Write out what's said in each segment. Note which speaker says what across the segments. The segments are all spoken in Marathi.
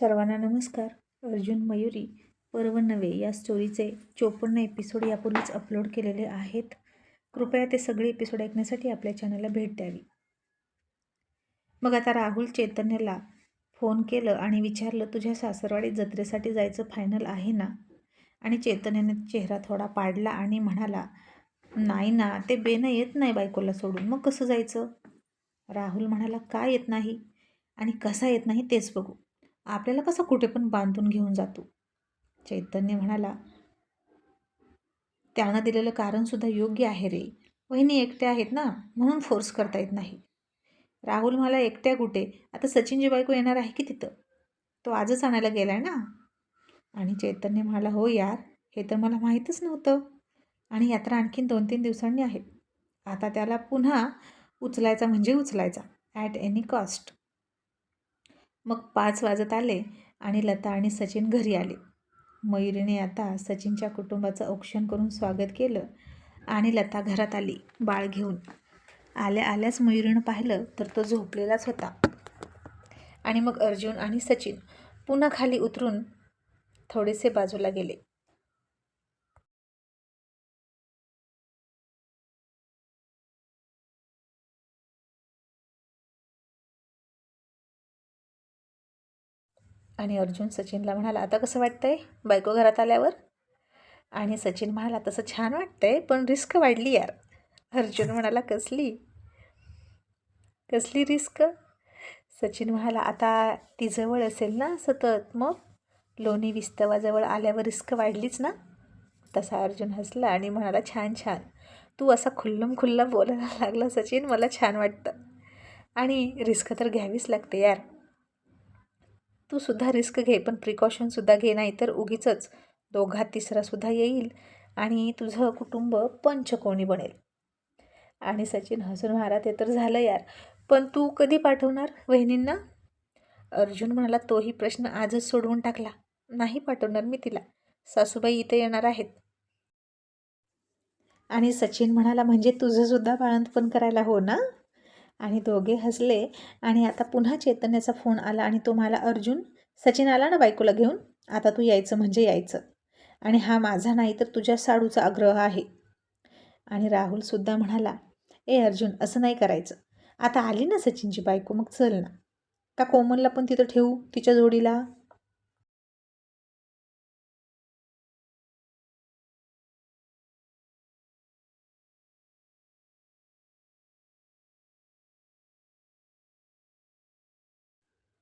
Speaker 1: सर्वांना नमस्कार. अर्जुन मयुरी पर्व नवे या स्टोरीचे चोपन्न एपिसोड यापूर्वीच अपलोड केलेले आहेत. कृपया ते सगळे एपिसोड ऐकण्यासाठी आपल्या चॅनलला भेट द्यावी. मग आता राहुल चैतन्यला फोन केलं आणि विचारलं तुझ्या सासरवाडी जत्रेसाठी जायचं फायनल आहे ना? आणि चैतन्याने चेहरा थोडा पाडला आणि म्हणाला नाही ना ते बेनं येत नाही बायकोला सोडून. मग कसं जायचं? राहुल म्हणाला का येत नाही? आणि कसा येत नाही तेच बघू. आपल्याला कसं कुठे पण बांधून घेऊन जातो? चैतन्य म्हणाला त्यानं दिलेलं कारणसुद्धा योग्य आहे रे. वहिनी एकट्या आहेत ना म्हणून फोर्स करता येत नाही. राहुल मला एकट्या कुठे? आता सचिनची बायको येणार आहे की तिथं? तो आजच आणायला गेला आहे ना? आणि चैतन्य म्हणाला हो यार हे तर मला माहीतच नव्हतं. आणि यात्रा आणखीन दोन तीन दिवसांनी आहे. आता त्याला पुन्हा उचलायचा म्हणजे उचलायचा ॲट एनी कॉस्ट मग पाच वाजत आले आणि लता आणि सचिन घरी आले. मयुरीने आता सचिनच्या कुटुंबाचं औक्षण करून स्वागत केलं आणि लता घरात आली बाळ घेऊन. आल्या आल्याच मयुरीनं पाहिलं तर तो झोपलेलाच होता. आणि मग अर्जुन आणि सचिन पुन्हा खाली उतरून थोडेसे बाजूला गेले. आणि अर्जुन सचिनला म्हणाला आता कसं वाटतंय? बायको घरात आल्यावर? आणि सचिन म्हणाला तसं छान वाटतंय पण रिस्क वाढली यार. अर्जुन म्हणाला कसली? कसली रिस्क? सचिन म्हणाला आता ती जवळ असेल ना सतत मग? लोणी विस्तवाजवळ आल्यावर रिस्क वाढलीच ना? तसा अर्जुन हसला आणि म्हणाला छान छान. तू असा खुल्लम खुल्ला बोलायला लागला सचिन मला छान वाटतं. आणि रिस्क तर घ्यावीच लागते यार. तू सुद्धा रिस्क घे पण प्रिकॉशनसुद्धा घे नाही तर उगीचच दोघात तिसरासुद्धा येईल आणि तुझं कुटुंब पंचकोणी बनेल. आणि सचिन हसून महारा ते तर झालं यार. पण तू कधी पाठवणार वहिनींना? अर्जुन म्हणाला तोही प्रश्न आजच सोडवून टाकला. नाही पाठवणार मी तिला. सासूबाई इथे येणार आहेत. आणि सचिन म्हणाला म्हणजे तुझंसुद्धा बाळंतपण करायला हो ना? आणि दोघे हसले आणि आता पुन्हा चैतन्याचा फोन आला आणि तो मला अर्जुन सचिन आला ना बायकोला घेऊन? आता तू यायचं म्हणजे यायचं. आणि हा माझा नाही तर तुझ्या साडूचा आग्रह आहे. आणि राहुलसुद्धा म्हणाला ए अर्जुन असं नाही करायचं. आता आली ना सचिनची बायको मग चल ना. का कोमलला पण तिथं ठेवू तिच्या जोडीला?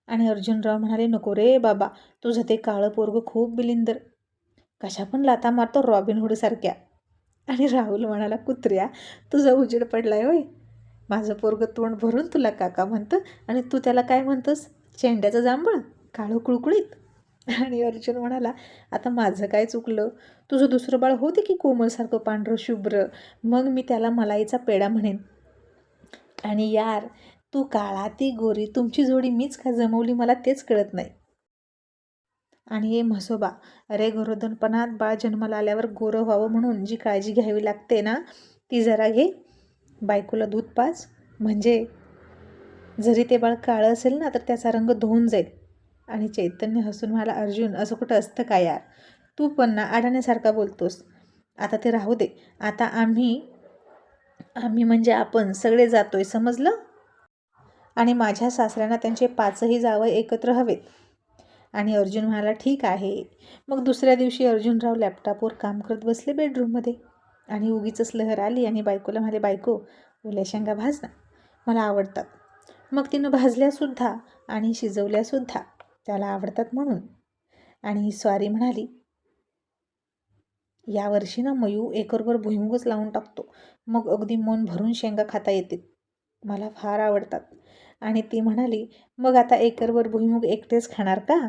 Speaker 1: आणि अर्जुनराव म्हणाले नको रे बाबा तुझं ते काळं पोरगं खूप बिलिंदर. कशा पण लाता मारतो रॉबिन हुडसारख्या आणि राहुल म्हणाला कुत्र्या तुझा उजेड पडलाय होय. माझं पोरगं तोंड भरून तुला काका म्हणतं आणि तू त्याला काय म्हणतोस? चेंड्याचं जांभळ? काळं कुळकुळीत? आणि अर्जुन म्हणाला आता माझं काय चुकलं? तुझं दुसरं बाळ होते की कोमलसारखं पांढरं शुभ्र. मग मी त्याला मलाईचा पेडा म्हणेन. आणि यार तू काळा ती गोरी तुमची जोडी मीच का जमवली मला तेच कळत नाही. आणि हे म्हसोबा अरे गोरोधनपणात बाळ जन्माला आल्यावर गोरं व्हावं म्हणून जी काळजी घ्यावी लागते ना ती जरा घे. बायकोला दूध पाच म्हणजे जरी ते बाळ काळं असेल ना तर त्याचा रंग धुवून जाईल. आणि चैतन्य हसून मला अर्जुन असं कुठं असतं का यार? तू पण ना आडाण्यासारखा बोलतोस. आता ते राहू दे. आता आम्ही आम्ही म्हणजे आपण सगळे जातोय समजलं? आणि माझ्या सासऱ्यांना त्यांचे पाचही जावं एकत्र हवेत. आणि अर्जुन म्हणाला ठीक आहे. मग दुसऱ्या दिवशी अर्जुनराव लॅपटॉपवर काम करत बसले बेडरूममध्ये आणि उगीचच लहर आली आणि बायकोला म्हणाले बायको ओल्या शेंगा भाज ना. मला आवडतात. मग तिनं भाजल्यासुद्धा आणि शिजवल्यासुद्धा त्याला आवडतात म्हणून. आणि स्वारी म्हणाली यावर्षी ना मयू एकरभर भुईमुगच लावून टाकतो. मग अगदी मन भरून शेंगा खाता येते मला फार आवडतात. आणि ती म्हणाली मग आता एकरवर भुईमुग एकटेच खाणार का?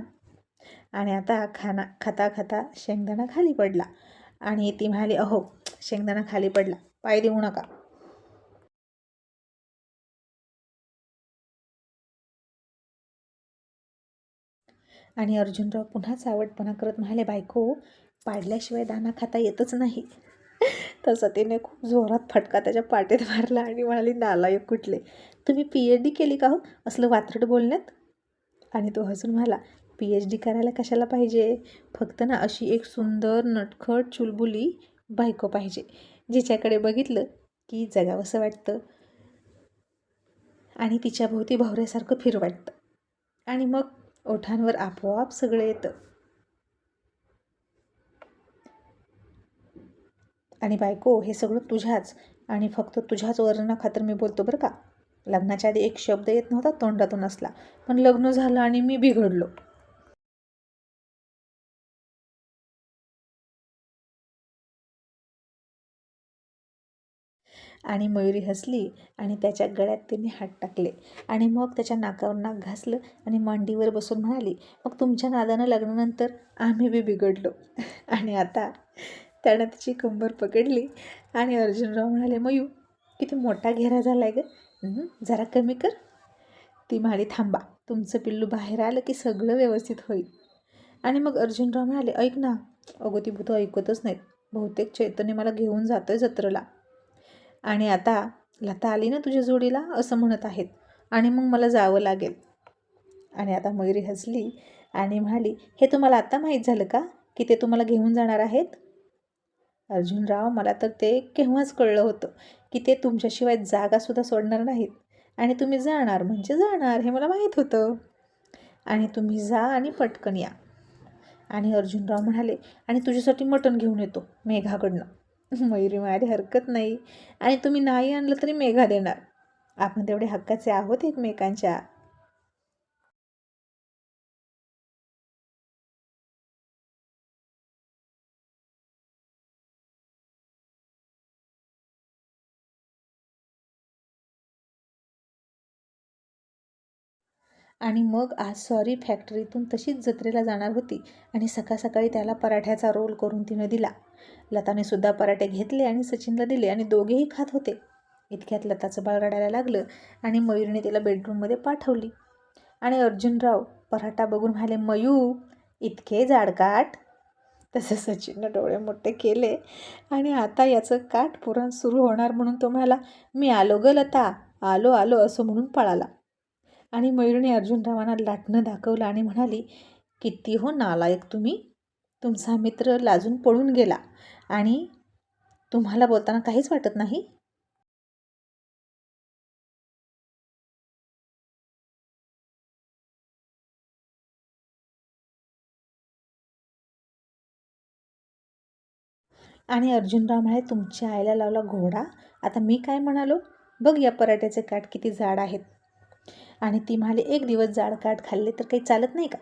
Speaker 1: आणि आता खाना खाता खाता शेंगदाणा खाली पडला. आणि ती म्हणाली अहो शेंगदाणा खाली पडला. पाय देऊ नका. आणि अर्जुनराव पुन्हाच आवडपणा करत म्हणाले बायको पाडल्याशिवाय दाना खाता येतच नाही. तसं तिने खूप जोरात फटका त्याच्या पाठीत मारला आणि म्हणाली नालायक कुठले? तुम्ही पी एच डी केली का हो? असलं वात्रट बोलण्यात? आणि तो हसून म्हणाला पी एच डी करायला कशाला पाहिजे? फक्त ना अशी एक सुंदर नटखट चुलबुली बायको पाहिजे जिच्याकडे बघितलं की जगावंसं वाटतं आणि तिच्या भोवती भावऱ्यासारखं फिर वाटतं आणि मग ओठांवर आपोआप सगळं येतं. आणि बायको हे सगळं तुझ्याच. आणि फक्त तुझ्याच वर्णनाखातर मी बोलतो बरं का. लग्नाच्या आधी एक शब्द येत नव्हता तोंडातून असला. पण लग्न झालं आणि मी बिघडलो. आणि मयुरी हसली आणि त्याच्या गळ्यात तिने हात टाकले. आणि मग त्याच्या नाकावर नाक घासलं आणि मांडीवर बसून म्हणाली मग तुमच्या नादानं लग्नानंतर आम्ही बी बिघडलो. आणि आता त्यानं तिची कंबर पकडली आणि अर्जुनराव म्हणाले मयू किती मोठा घेरा झाला आहे गं जरा कमी कर. ती म्हणाली थांबा तुमचं पिल्लू बाहेर आलं की सगळं व्यवस्थित होईल. आणि मग अर्जुनराव म्हणाले ऐक ना अगो ती भूतं ऐकतच नाहीत. बहुतेक चैतन्य मला घेऊन जातं आहे जत्रेला. आणि आता लता आली ना तुझ्या जोडीला असं म्हणत आहेत. आणि मग मला जावं लागेल. आणि आता मयुरी हसली आणि म्हणाली हे तुम्हाला आत्ता माहीत झालं का की ते तुम्हाला घेऊन जाणार आहेत? अर्जुनराव मला तर ते केव्हाच कळलं होतं की ते तुमच्याशिवाय जागासुद्धा सोडणार नाहीत. आणि तुम्ही जाणार म्हणजे जाणार हे मला माहीत होतं. आणि तुम्ही जा आणि पटकन या. आणि अर्जुनराव म्हणाले आणि तुझ्यासाठी मटण घेऊन येतो मेघाकडनं. मयुरी मारे हरकत नाही. आणि तुम्ही नाही आणलं तरी मेघा देणार. आपण तेवढे हक्काचे आहोत एकमेकांच्या. आणि मग आज सॉरी फॅक्टरीतून तशीच जत्रेला जाणार होती आणि सकाळ सकाळी त्याला पराठ्याचा रोल करून तिनं दिला. लताने सुद्धा पराठे घेतले आणि सचिनला दिले आणि दोघेही खात होते. इतक्यात लताचं बाळ रडायला लागलं आणि मयूरने तिला बेडरूममध्ये पाठवली. आणि अर्जुनराव पराठा बघून म्हणाले मयू इतके जाडकाट. तसं सचिननं डोळे मोठे केले आणि आता याचं काठ पुरण सुरू होणार म्हणून तो म्हणाला मी आलो ग लता आलो आलो असं म्हणून पळाला. आणि मयुरीने अर्जुनरावांना लाटणं दाखवलं आणि म्हणाली किती हो नालायक तुम्ही. तुमचा मित्र लाजून पळून गेला आणि तुम्हाला बोलताना काहीच वाटत नाही? आणि अर्जुनराव म्हणाले तुमच्या आईला लावला घोडा. आता मी काय म्हणालो? बघ या पराठ्याचे काठ किती जाड आहेत. आणि ती म्हणाली एक दिवस जाड काठ खाल्ले तर काही चालत नाही का?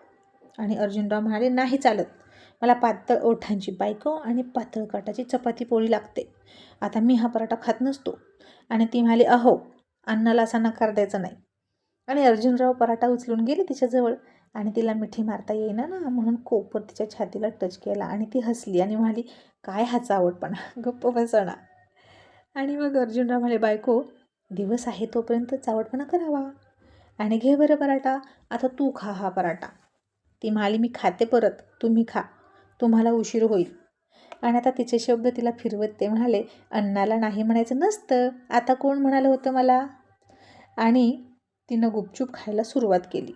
Speaker 1: आणि अर्जुनराव म्हणाले नाही चालत. मला पातळ ओठांची बायको आणि पातळ काटाची चपाती पोळी लागते. आता मी हा पराठा खात नसतो. आणि ती म्हणाली अहो अन्नाला असा नकार द्यायचा नाही. आणि अर्जुनराव पराठा उचलून गेले तिच्याजवळ. आणि तिला मिठी मारता येईना ना म्हणून कोपर तिच्या छातीला टच केला आणि ती हसली आणि म्हणाली काय हाच आवडपणा गप्प बसणा आणि मग अर्जुनराव म्हणाले बायको दिवस आहे तोपर्यंत चावटपणा करावा. आणि घे बरं पराठा. आता तू खा हा पराठा. ती म्हणाली मी खाते परत. तुम्ही खा. तुम्हाला उशीर होईल. आणि आता तिचे शब्द तिला फिरवत. ते म्हणाले अन्नाला नाही म्हणायचं नसतं. आता कोण म्हणालं होतं मला? आणि तिनं गुपचूप खायला सुरुवात केली.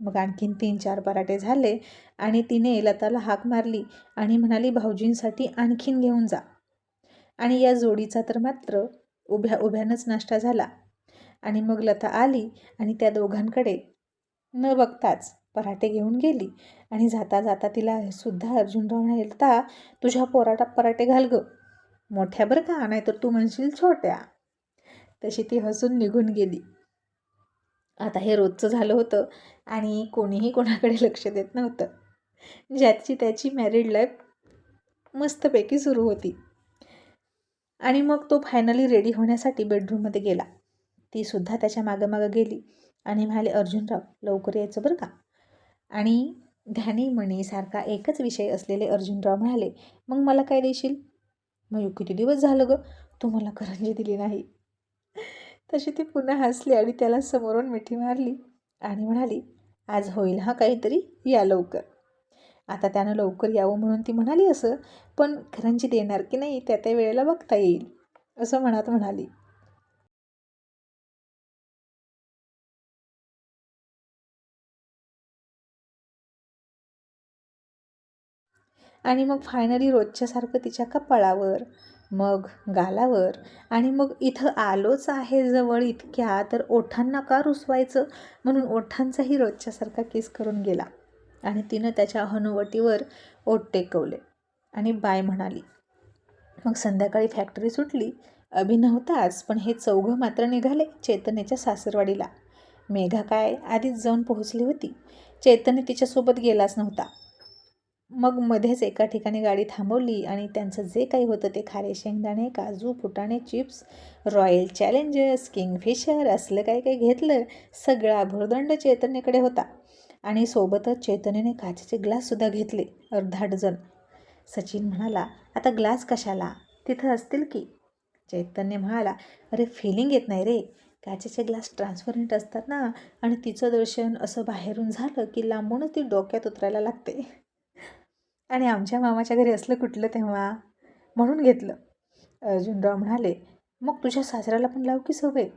Speaker 1: मग आणखीन तीन चार पराठे झाले आणि तिने लताला हाक मारली आणि म्हणाली भाऊजींसाठी आणखीन घेऊन जा. आणि या जोडीचा तर मात्र उभ्या उभ्यानंच नाश्ता झाला. आणि मग लता आली आणि त्या दोघांकडे न बघताच पराठे घेऊन गेली. आणि जाता जाता तिला सुद्धा अर्जुनराव म्हणाले तुझ्या पोराटा पराठे घाल ग. मोठ्या बरं का नाहीतर तू म्हणशील छोट्या. तशी ती हसून निघून गेली. आता हे रोजचं झालं होतं आणि कोणीही कोणाकडे लक्ष देत नव्हतं. ज्याची त्याची मॅरिड लाईफ मस्तपैकी सुरू होती. आणि मग तो फायनली रेडी होण्यासाठी बेडरूममध्ये गेला. तीसुद्धा त्याच्या मागं मागं गेली आणि म्हणाले अर्जुनराव लवकर यायचं बरं का? आणि ध्यानी म्हणीसारखा एकच विषय असलेले अर्जुनराव म्हणाले मग मला काय देशील? मग किती दिवस झालं गं? तू मला करंजी दिली नाही. तशी ती पुन्हा हसली आणि त्याला समोरून मिठी मारली आणि म्हणाली आज होईल हा काहीतरी या लवकर. आता त्यानं लवकर यावं म्हणून ती म्हणाली असं पण करंजी देणार की नाही त्या त्या वेळेला बघता येईल असं म्हणत म्हणाली. आणि मग फायनली रोजच्यासारखं तिच्या कपाळावर मग गालावर आणि मग इथं आलोच आहे जवळ इतक्या तर ओठांना का रुसवायचं? म्हणून ओठांचाही रोजच्यासारखा किस करून गेला. आणि तिनं त्याच्या हनुवटीवर ओठ टेकवले. आणि बाय म्हणाली मग संध्याकाळी फॅक्टरी सुटली. अभि नव्हताच पण हे चौघं मात्र निघाले चेतनेच्या सासरवाडीला. मेघा काय आधीच जाऊन पोहोचली होती. चेतने तिच्यासोबत गेलाच नव्हता. मग मध्येच एका ठिकाणी गाडी थांबवली आणि त्यांचं जे काही होतं ते खारे शेंगदाणे काजू फुटाणे चिप्स रॉयल चॅलेंजर्स किंगफिशर असलं काय काही घेतलं सगळा भुर्दंड चैतन्यकडे होता. आणि सोबतच चैतन्याने काचेचे ग्लाससुद्धा घेतले अर्धा डझन सचिन म्हणाला आता ग्लास कशाला? तिथं असतील की? चैतन्य म्हणाला अरे फिलिंग येत नाही रे. काचेचे ग्लास ट्रान्सपरंट असतात ना आणि तिचं दर्शन असं बाहेरून झालं की लांबूनच ती डोक्यात उतरायला लागते. आणि आमच्या मामाच्या घरी असलं कुठलं तेव्हा म्हणून घेतलं. अर्जुनराव म्हणाले मग तुझ्या सासऱ्याला पण लाव की सवय.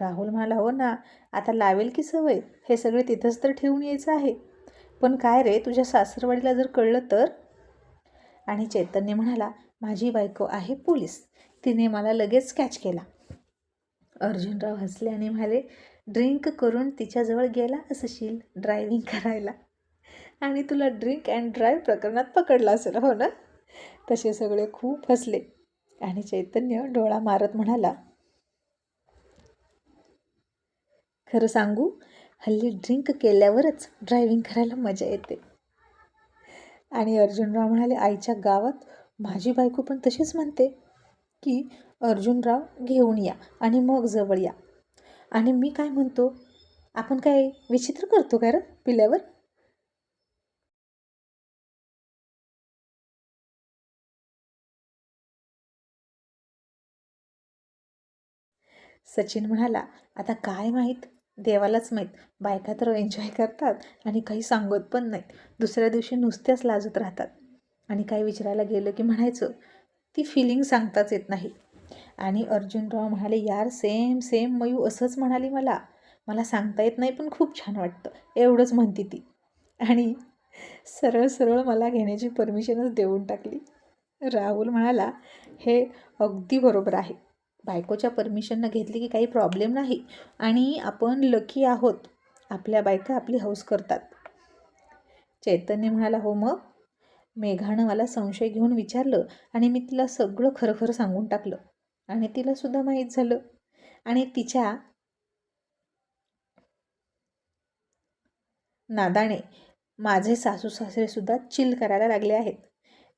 Speaker 1: राहुल म्हणाला हो ना आता लावेल की सवय? हे सगळे तिथंच तर ठेवून यायचं आहे. पण काय रे तुझ्या सासरवाडीला जर कळलं तर? आणि चैतन्य म्हणाला माझी बायको आहे पोलीस. तिने मला लगेच कॅच केला. अर्जुनराव हसले आणि म्हणाले ड्रिंक करून तिच्याजवळ गेला असशील ड्रायव्हिंग करायला. आणि तुला ड्रिंक अँड ड्राईव्ह प्रकरणात पकडला असेल हो ना? तसे सगळे खूप हसले. आणि चैतन्य डोळा मारत म्हणाला खरं सांगू हल्ली ड्रिंक केल्यावरच ड्रायव्हिंग करायला मजा येते. आणि अर्जुनराव म्हणाले आईच्या गावात माझी बायको पण तशीच म्हणते की अर्जुनराव घेऊन या आणि मग जवळ या. आणि मी काय म्हणतो आपण काय विचित्र करतो का रं पिल्यावर? सचिन म्हणाला आता काय माहीत? देवालाच माहीत. बायका तर एन्जॉय करतात आणि काही सांगत पण नाहीत. दुसऱ्या दिवशी नुसत्याच लाजत राहतात. आणि काही विचारायला गेलं की म्हणायचं ती फिलिंग सांगताच येत नाही. आणि अर्जुनराव म्हणाले यार सेम सेम मयू असंच म्हणाली मला. मला सांगता येत नाही पण खूप छान वाटतं. एवढंच म्हणती ती. आणि सरळ सरळ मला घेण्याची परमिशनच देऊन टाकली. राहुल म्हणाला हे अगदी बरोबर आहे. बायकोच्या परमिशननं घेतली की काही प्रॉब्लेम नाही. आणि आपण लकी आहोत. आपल्या बायका आपली हौस करतात. चैतन्य म्हणाला हो मग. मेघानं मला संशय घेऊन विचारलं आणि मी तिला सगळं खरं खरं सांगून टाकलं. आणि तिलासुद्धा माहीत झालं. आणि तिच्या नादाने माझे सासू सासरेसुद्धा चिल करायला लागले आहेत.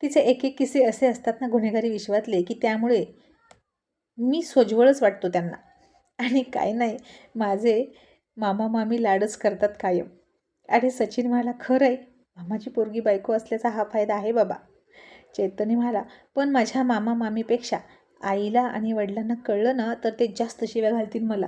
Speaker 1: तिचे एक एक किस्से असे असतात ना गुन्हेगारी विश्वातले की त्यामुळे मी सोज्वळच वाटतो त्यांना. आणि काय नाही माझे मामा मामी लाडच करतात कायम. आणि सचिन म्हणाला खरं आहे मामाची पोरगी बायको असल्याचा हा फायदा आहे बाबा. चैतन्य म्हणाला पण माझ्या मामा मामीपेक्षा आईला आणि वडिलांना कळलं ना तर ते जास्त शिव्या घालतील मला.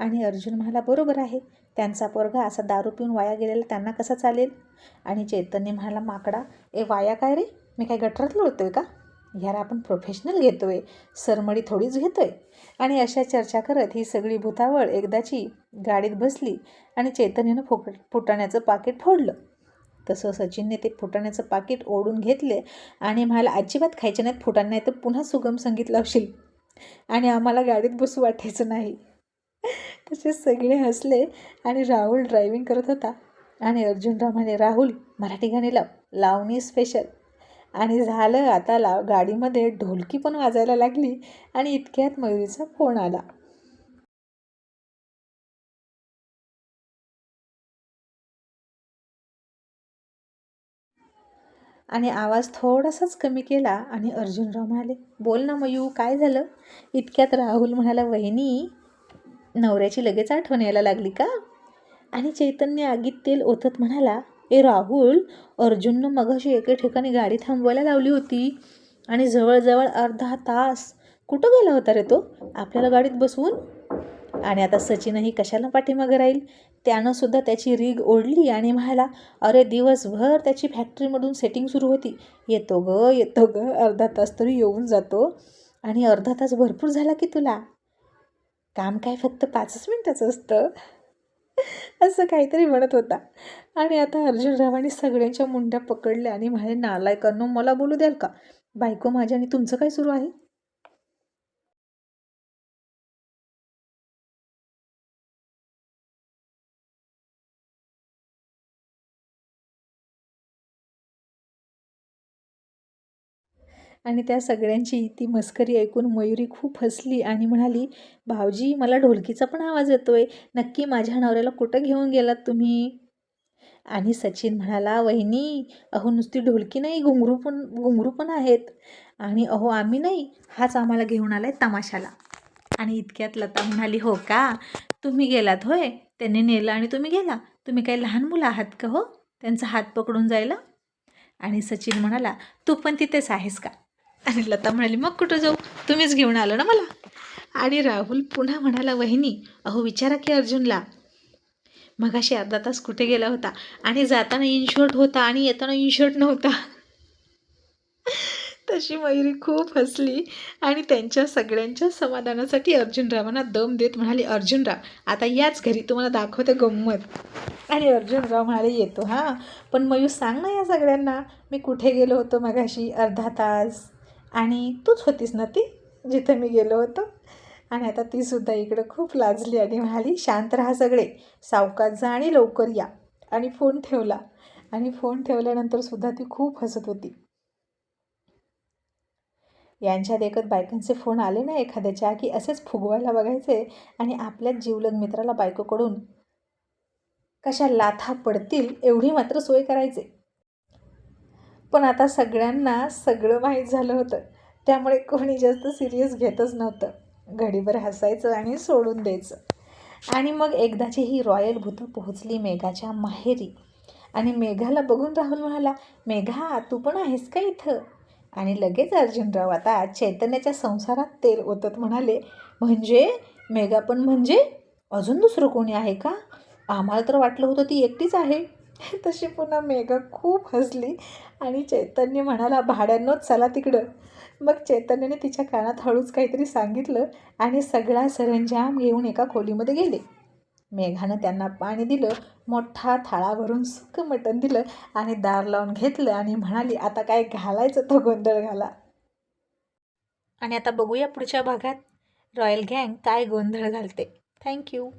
Speaker 1: आणि अर्जुन म्हणाला बरोबर आहे. त्यांचा पोरगा असा दारू पिऊन वाया गेलेला त्यांना कसा चालेल? आणि चैतन्य म्हणाला माकडा ए वाया काय रे? मी काय गटरात लोळतो आहे का? ह्याला आपण प्रोफेशनल घेतो आहे सरमडी थोडीच घेतो आहे आणि अशा चर्चा करत ही सगळी भूतावळ एकदाची गाडीत बसली आणि चैतन्यानं फुक फुटाण्याचं पाकिट फोडलं. तसं सचिनने ते फुटाण्याचं पाकिट ओढून घेतले आणि म्हणाला अजिबात खायचे नाहीत फुटाण नाही तर पुन्हा सुगम संगीत लावशील. आणि आम्हाला गाडीत बसू वाटायचं नाही. तसे सगळे हसले आणि राहुल ड्रायव्हिंग करत होता. आणि अर्जुनराव म्हणे राहुल मराठी गाणी लाव. लावणी स्पेशल आणि झालं आता लाव गाडीमध्ये ढोलकी पण वाजायला लागली आणि इतक्यात मयुरीचा फोन आला. आणि आवाज थोडासाच कमी केला आणि अर्जुनराव म्हणाले बोल ना मयू काय झालं? इतक्यात राहुल म्हणाला वहिनी नवऱ्याची लगेच आठवण यायला लागली का? आणि चैतन्य आगीत तेल ओतत म्हणाला ए राहुल अर्जुननं मगाशी एके ठिकाणी गाडी थांबवायला लावली होती आणि जवळजवळ अर्धा तास कुठं गेला होता रे तो? आपल्याला गाडीत बसवून? आणि आता सचिनही कशाला पाठीमागं राहील? त्यानं सुद्धा त्याची रीग ओढली आणि म्हणाला अरे दिवसभर त्याची फॅक्टरीमधून सेटिंग सुरू होती. येतो ग येतो ग अर्धा तास तरी येऊन जातो आणि अर्धा तास भरपूर झाला की तुला. काम काय फक्त पाचच मिनटाचं असतं? असं काहीतरी म्हणत होता. आणि आता अर्जुनरावाने सगळ्यांच्या मुंड्या पकडल्या आणि म्हणे नालायकांनो मला बोलू द्याल का? बायको माझ्या आणि तुमचं काय सुरू आहे? आणि त्या सगळ्यांची ती मस्करी ऐकून मयुरी खूप हसली आणि म्हणाली भाऊजी मला ढोलकीचा पण आवाज येतो आहे नक्की माझ्या नवऱ्याला कुठं घेऊन गेलात तुम्ही? आणि सचिन म्हणाला वहिनी अहो नुसती ढोलकी नाही घुंगरू पण घुंगरू पण आहेत. आणि अहो आम्ही नाही हाच आम्हाला घेऊन आला आहे तमाशाला. आणि इतक्यात लता म्हणाली हो का? तुम्ही गेलात होय? त्यांनी नेलं आणि तुम्ही गेला? तुम्ही काही लहान मुलं आहात का हो? त्यांचा हात पकडून जायला? आणि सचिन म्हणाला तू पण तिथेच आहेस का? आणि लता म्हणाली मग कुठं जाऊ? तुम्हीच घेऊन आलं ना मला. आणि राहुल पुन्हा म्हणाला वहिनी अहो विचारा की अर्जुनला. मगाशी अर्धा तास कुठे गेला होता आणि जाताना इनशर्ट होता आणि येताना इनशर्ट नव्हता. तशी मयुरी खूप हसली आणि त्यांच्या सगळ्यांच्या समाधानासाठी अर्जुनरावांना दम देत म्हणाली अर्जुनराव आता याच घरी तुम्हाला दाखवते गंमत. आणि अर्जुनराव म्हणाले येतो हां. पण मयूर सांग ना या सगळ्यांना. मी कुठे गेलो होतो मगाशी? अर्धा तास. आणि तूच होतीस ना ती जिथं मी गेलो होतो? आणि आता तीसुद्धा इकडं खूप लाजली आणि म्हणाली शांत राहा सगळे सावकाश जा आणि लवकर या. आणि फोन ठेवला. आणि फोन ठेवल्यानंतर सुद्धा ती खूप हसत होती. यांच्या देखत बायकांचे फोन आले ना एखाद्याच्या की असेच फुगवायला बघायचे आणि आपल्याच जीवलग मित्राला बायकोकडून कशा लाथा पडतील एवढी मात्र सोय करायचे. पण आता सगळ्यांना सगळं माहीत झालं होतं. त्यामुळे कोणी जास्त सिरियस घेतच नव्हतं. घडीभर हसायचं आणि सोडून द्यायचं. आणि मग एकदाची ही रॉयल भूतं पोहोचली मेघाच्या माहेरी. आणि मेघाला बघून राहुल म्हणाला मेघा तू पण आहेस का इथं? आणि लगेच अर्जुनराव आता चैतन्याच्या संसारात तेल ओतत म्हणाले म्हणजे? मेघा पण म्हणजे? अजून दुसरं कोणी आहे का? आम्हाला तर वाटलं होतं ती एकटीच आहे. तशी पुन्हा मेघा खूप हसली आणि चैतन्य म्हणाला भाड्यांनोच चला तिकडं. मग चैतन्याने तिच्या कानात हळूच काहीतरी सांगितलं आणि सगळा सरंजाम घेऊन एका खोलीमध्ये गेले. मेघानं त्यांना पाणी दिलं मोठा थाळा भरून सुकं मटण दिलं आणि दार लावून घेतलं आणि म्हणाली आता काय घालायचं तो गोंधळ घाला. आणि आता बघूया पुढच्या भागात. रॉयल गँग काय गोंधळ घालते. थँक्यू.